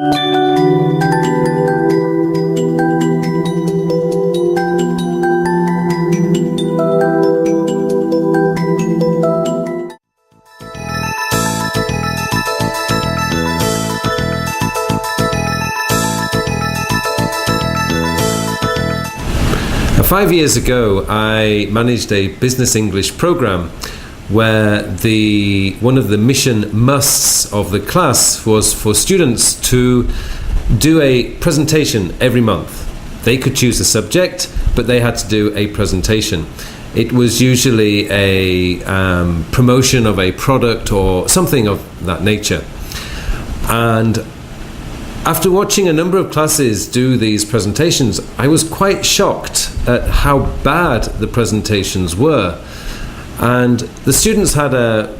Five years ago, I managed a business English program where the one of the mission musts of the class was for students to do a presentation every month. They could choose a subject, but they had to do a presentation. It was usually a um, promotion of a product or something of that nature. And after watching a number of classes do these presentations, I was quite shocked at how bad the presentations were. And the students had a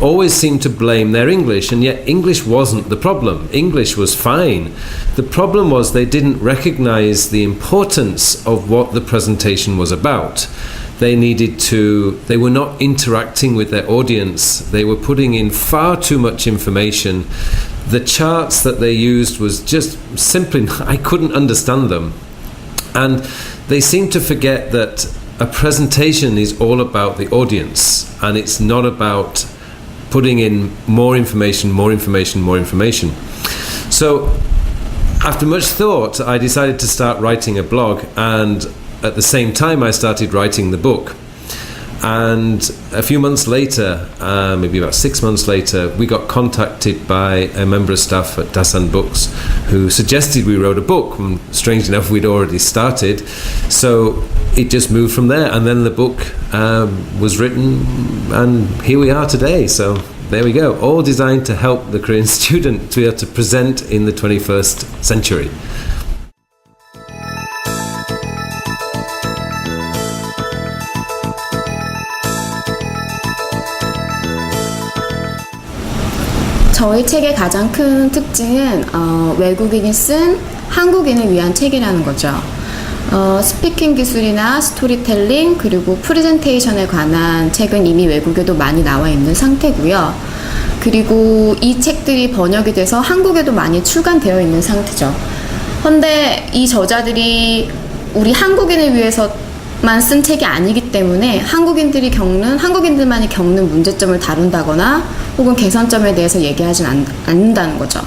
always seemed to blame their English, and yet English wasn't the problem. English was fine. The problem was they didn't recognize the importance of what the presentation was about. They needed to, they were not interacting with their audience, they were putting in far too much information the charts that they used was just simply I couldn't understand them. And they seemed to forget that a presentation is all about the audience and it's not about putting in more information, more information, more information. So after much thought, I decided to start writing a blog and at the same time I started writing the book. And a few months later, uh, maybe about six months later, we got contacted by a member of staff at Dasan Books who suggested we wrote a book. And strange enough, we'd already started. So it just moved from there. And then the book um, was written, and here we are today. So there we go. All designed to help the Korean student to be able to present in the 21st century. 저희 책의 가장 큰 특징은 어, 외국인이 쓴 한국인을 위한 책이라는 거죠. 어, 스피킹 기술이나 스토리텔링 그리고 프레젠테이션에 관한 책은 이미 외국에도 많이 나와 있는 상태고요. 그리고 이 책들이 번역이 돼서 한국에도 많이 출간되어 있는 상태죠. 근데 이 저자들이 우리 한국인을 위해서 만 쓴 책이 아니기 때문에 한국인들이 겪는 한국인들만이 겪는 문제점을 다룬다거나 혹은 개선점에 대해서 얘기하진 않, 않는다는 거죠.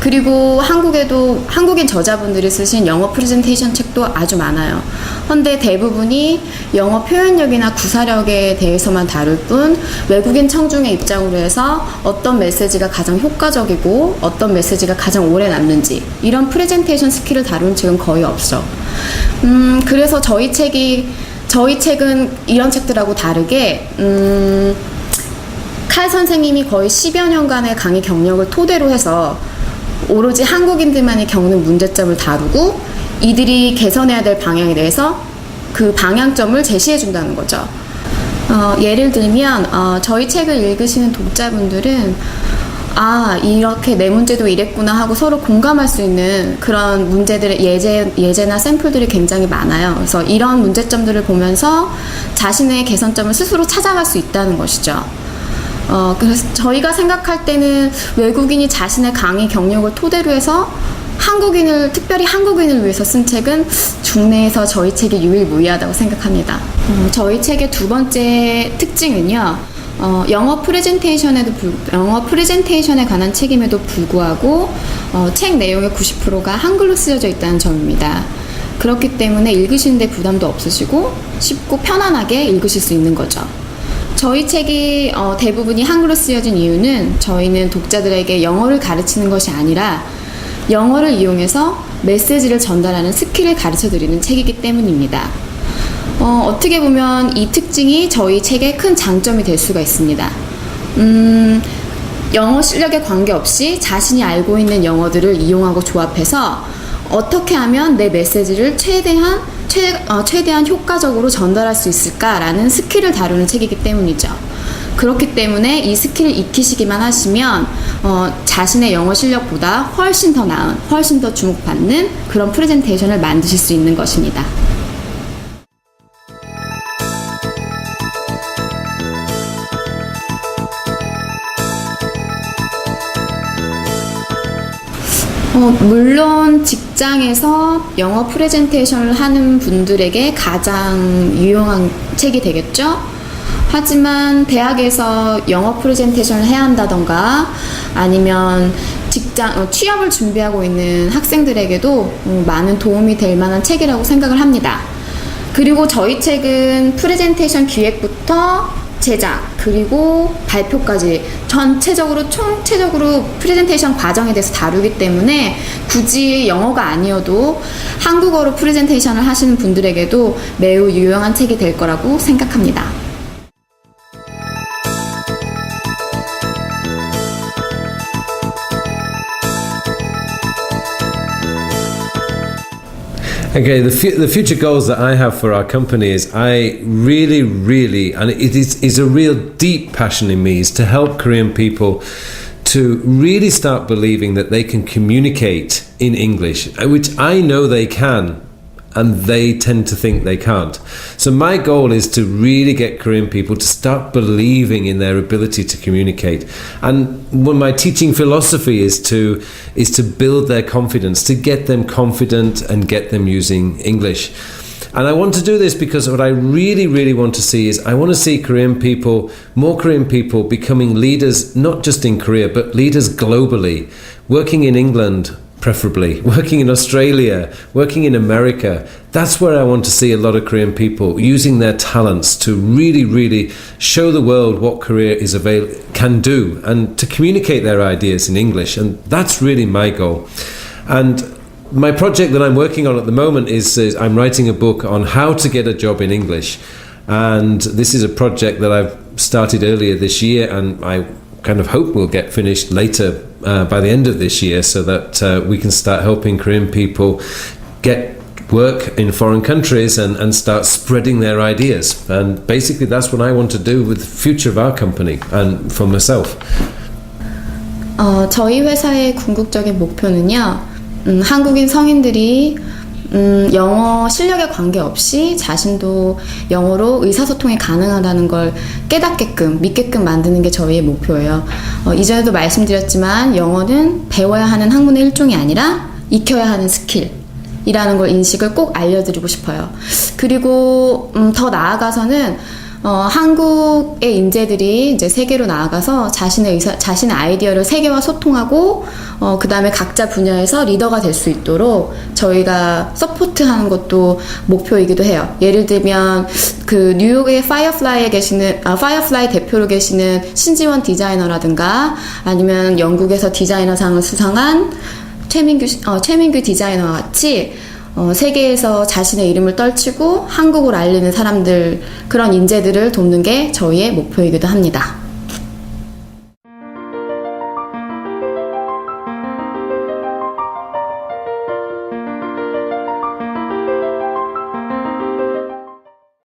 그리고 한국에도 한국인 저자분들이 쓰신 영어 프레젠테이션 책도 아주 많아요. 그런데 대부분이 영어 표현력이나 구사력에 대해서만 다룰 뿐 외국인 청중의 입장으로 해서 어떤 메시지가 가장 효과적이고 어떤 메시지가 가장 오래 남는지 이런 프레젠테이션 스킬을 다룬 책은 거의 없어. 음, 그래서 저희 책이 저희 책은 이런 책들하고 다르게 음, 칼 선생님이 거의 10여 년간의 강의 경력을 토대로 해서 오로지 한국인들만이 겪는 문제점을 다루고 이들이 개선해야 될 방향에 대해서 그 방향점을 제시해 준다는 거죠. 어, 예를 들면 어, 저희 책을 읽으시는 독자분들은 아 이렇게 내 문제도 이랬구나 하고 서로 공감할 수 있는 그런 문제들의 예제 예제나 샘플들이 굉장히 많아요. 그래서 이런 문제점들을 보면서 자신의 개선점을 스스로 찾아갈 수 있다는 것이죠. 어, 그래서 저희가 생각할 때는 외국인이 자신의 강의 경력을 토대로 해서 한국인을 특별히 한국인을 위해서 쓴 책은 국내에서 저희 책이 유일무이하다고 생각합니다. 어, 저희 책의 두 번째 특징은요. 어, 영어 프레젠테이션에도 불, 영어 프레젠테이션에 관한 책임에도 불구하고 어, 책 내용의 90%가 한글로 쓰여져 있다는 점입니다. 그렇기 때문에 읽으시는데 부담도 없으시고 쉽고 편안하게 읽으실 수 있는 거죠. 저희 책이 어, 대부분이 한글로 쓰여진 이유는 저희는 독자들에게 영어를 가르치는 것이 아니라 영어를 이용해서 메시지를 전달하는 스킬을 가르쳐 드리는 책이기 때문입니다. 어, 떻게 보면 이 특징이 저희 책의 큰 장점이 될 수가 있습니다. 음, 영어 실력에 관계없이 자신이 알고 있는 영어들을 이용하고 조합해서 어떻게 하면 내 메시지를 최대한 최, 어, 최대한 효과적으로 전달할 수 있을까라는 스킬을 다루는 책이기 때문이죠. 그렇기 때문에 이 스킬을 익히시기만 하시면 어, 자신의 영어 실력보다 훨씬 더 나은, 훨씬 더 주목받는 그런 프레젠테이션을 만드실 수 있는 것입니다. 어, 물론 직장에서 영어 프레젠테이션을 하는 분들에게 가장 유용한 책이 되겠죠. 하지만 대학에서 영어 프레젠테이션을 해야 한다던가 아니면 직장 어, 취업을 준비하고 있는 학생들에게도 어, 많은 도움이 될 만한 책이라고 생각을 합니다. 그리고 저희 책은 프레젠테이션 기획부터 제작 그리고 발표까지 전체적으로 총체적으로 프레젠테이션 과정에 대해서 다루기 때문에 굳이 영어가 아니어도 한국어로 프레젠테이션을 하시는 분들에게도 매우 유용한 책이 될 거라고 생각합니다. Okay, the, fu- the future goals that I have for our company is I really, really, and it is, is a real deep passion in me, is to help Korean people to really start believing that they can communicate in English, which I know they can, and they tend to think they can't. So, my goal is to really get Korean people to start believing in their ability to communicate. And when my teaching philosophy is to is to build their confidence, to get them confident and get them using English. And I want to do this because what I really, really want to see is I want to see Korean people, more Korean people, becoming leaders, not just in Korea, but leaders globally, working in England, preferably, working in Australia, working in America. That's where I want to see a lot of Korean people using their talents to really, really show the world what Korea is avail- can do and to communicate their ideas in English. And that's really my goal. And my project that I'm working on at the moment is, is I'm writing a book on how to get a job in English. And this is a project that I've started earlier this year, and I kind of hope will get finished later uh, by the end of this year so that uh, we can start helping Korean people get work in foreign countries and, and start spreading their ideas. And basically, that's what I want to do with the future of our company and for myself. 어, 저희 회사의 궁극적인 목표는요, 음, 한국인 성인들이 음, 영어 실력에 관계없이 자신도 영어로 의사소통이 가능하다는 걸 깨닫게끔, 믿게끔 만드는 게 저희의 목표예요. 어, 이전에도 말씀드렸지만 영어는 배워야 하는 학문의 일종이 아니라 익혀야 하는 스킬. 이라는 걸 인식을 꼭 알려드리고 싶어요. 그리고 음, 더 나아가서는 어, 한국의 인재들이 이제 세계로 나아가서 자신의 의사, 자신의 아이디어를 세계와 소통하고 어, 그 다음에 각자 분야에서 리더가 될 수 있도록 저희가 서포트하는 것도 목표이기도 해요. 예를 들면 그 뉴욕의 파이어플라이에 계시는 아, 파이어플라이 대표로 계시는 신지원 디자이너라든가 아니면 영국에서 디자이너상을 수상한 최민규, 씨- 어, 최민규 디자이너와 같이 어, 세계에서 자신의 이름을 떨치고 한국을 알리는 사람들, 그런 인재들을 돕는 게 저희의 목표이기도 합니다.